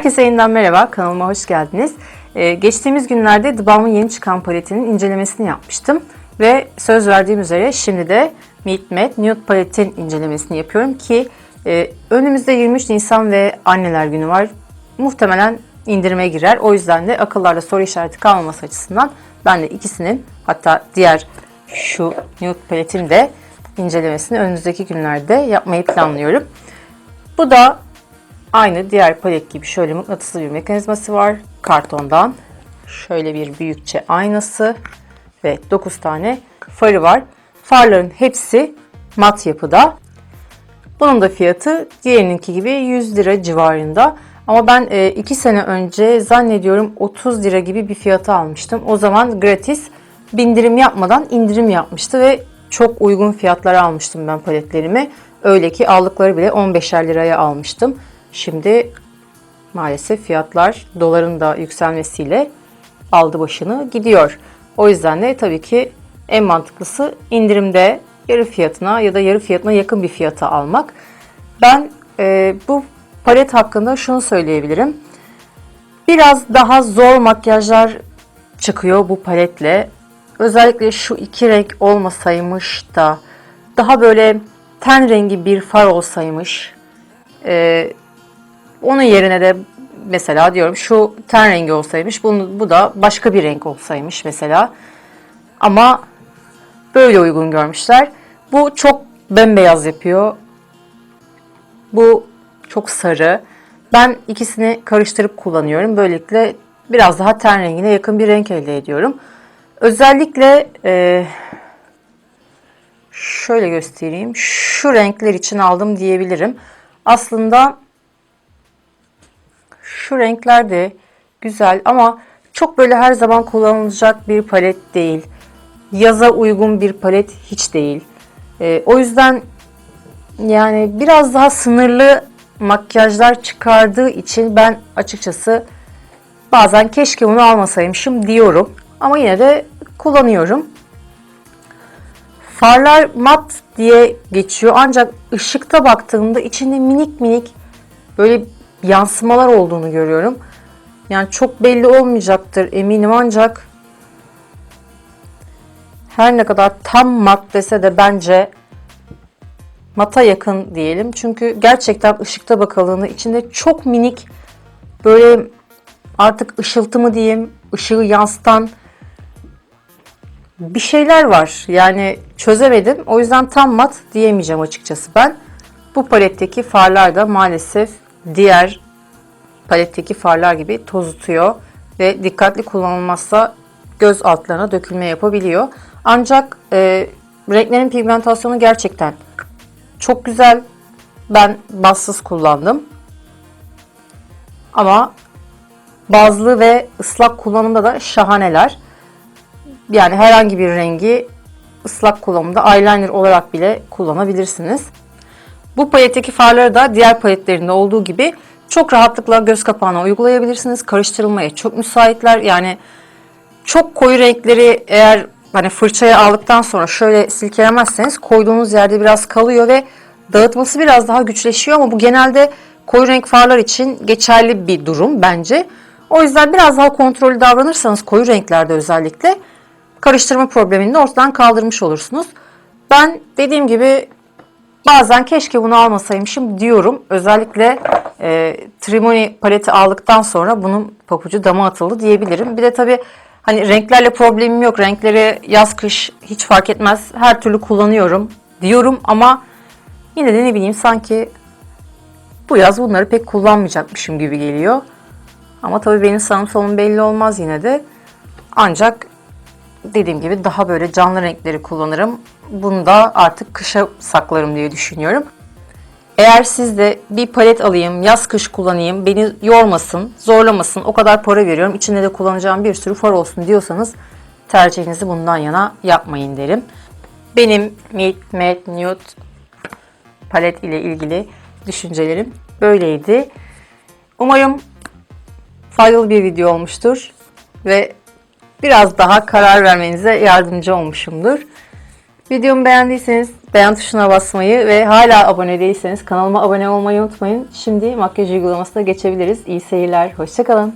Herkese yeniden merhaba, kanalıma hoş geldiniz. Ee, geçtiğimiz günlerde The Balm'ın yeni çıkan paletinin incelemesini yapmıştım. Ve söz verdiğim üzere şimdi de Meet Matte Nude paletin incelemesini yapıyorum ki e, önümüzde 23 Nisan ve Anneler Günü var. Muhtemelen indirime girer. O yüzden de akıllarda soru işareti kalmaması açısından ben de ikisinin hatta diğer şu Nude paletin de incelemesini önümüzdeki günlerde yapmayı planlıyorum. Bu da aynı diğer palet gibi şöyle mıknatıslı bir mekanizması var. Kartondan şöyle bir büyükçe aynası ve 9 tane farı var. Farların hepsi mat yapıda. Bunun da fiyatı diğerininki gibi 100 lira civarında. Ama ben 2 sene önce zannediyorum 30 lira gibi bir fiyata almıştım. O zaman gratis bindirim yapmadan indirim yapmıştı ve çok uygun fiyatlara almıştım ben paletlerimi. Öyle ki aldıkları bile 15'er liraya almıştım. Şimdi maalesef fiyatlar doların da yükselmesiyle aldı başını gidiyor. O yüzden de tabii ki en mantıklısı indirimde yarı fiyatına ya da yarı fiyatına yakın bir fiyata almak. Ben e, bu palet hakkında şunu söyleyebilirim. Biraz daha zor makyajlar çıkıyor bu paletle. Özellikle şu iki renk olmasaymış da daha böyle ten rengi bir far olsaymış. E, onun yerine de mesela diyorum şu ten rengi olsaymış, bunu, bu da başka bir renk olsaymış mesela. Ama böyle uygun görmüşler. Bu çok bembeyaz yapıyor. Bu çok sarı. Ben ikisini karıştırıp kullanıyorum. Böylelikle biraz daha ten rengine yakın bir renk elde ediyorum. Özellikle e, şöyle göstereyim. Şu renkler için aldım diyebilirim. Aslında şu renkler de güzel ama çok böyle her zaman kullanılacak bir palet değil. Yaza uygun bir palet hiç değil. Ee, o yüzden yani biraz daha sınırlı makyajlar çıkardığı için ben açıkçası bazen keşke bunu almasaymışım diyorum. Ama yine de kullanıyorum. Farlar mat diye geçiyor ancak ışıkta baktığımda içinde minik minik böyle yansımalar olduğunu görüyorum. Yani çok belli olmayacaktır eminim ancak her ne kadar tam mat dese de bence mata yakın diyelim. Çünkü gerçekten ışıkta bakıldığında içinde çok minik böyle artık ışıltı mı diyeyim, ışığı yansıtan bir şeyler var. Yani çözemedim. O yüzden tam mat diyemeyeceğim açıkçası ben. Bu paletteki farlar da maalesef diğer paletteki farlar gibi tozutuyor ve dikkatli kullanılmazsa göz altlarına dökülme yapabiliyor. Ancak e, renklerin pigmentasyonu gerçekten çok güzel. Ben bassız kullandım. Ama bazlı ve ıslak kullanımda da şahaneler. Yani herhangi bir rengi ıslak kullanımda eyeliner olarak bile kullanabilirsiniz. Bu paletteki farları da diğer paletlerinde olduğu gibi çok rahatlıkla göz kapağına uygulayabilirsiniz. Karıştırılmaya çok müsaitler. Yani çok koyu renkleri eğer hani fırçaya aldıktan sonra şöyle silkelemezseniz koyduğunuz yerde biraz kalıyor ve dağıtması biraz daha güçleşiyor ama bu genelde koyu renk farlar için geçerli bir durum bence. O yüzden biraz daha kontrollü davranırsanız koyu renklerde özellikle karıştırma problemini de ortadan kaldırmış olursunuz. Ben dediğim gibi bazen keşke bunu almasaymışım diyorum. Özellikle e, Trimoni paleti aldıktan sonra bunun papucu dama atıldı diyebilirim. Bir de tabii hani renklerle problemim yok. Renkleri yaz kış hiç fark etmez. Her türlü kullanıyorum diyorum ama yine de ne bileyim sanki bu yaz bunları pek kullanmayacakmışım gibi geliyor. Ama tabii benim sağım solum belli olmaz yine de. Ancak dediğim gibi daha böyle canlı renkleri kullanırım. Bunu da artık kışa saklarım diye düşünüyorum. Eğer siz de bir palet alayım, yaz kış kullanayım, beni yormasın, zorlamasın, o kadar para veriyorum, içinde de kullanacağım bir sürü far olsun diyorsanız tercihinizi bundan yana yapmayın derim. Benim Meet Matte Nude palet ile ilgili düşüncelerim böyleydi. Umarım faydalı bir video olmuştur ve biraz daha karar vermenize yardımcı olmuşumdur. Videomu beğendiyseniz beğen tuşuna basmayı ve hala abone değilseniz kanalıma abone olmayı unutmayın. Şimdi makyaj uygulamasına geçebiliriz. İyi seyirler, hoşçakalın.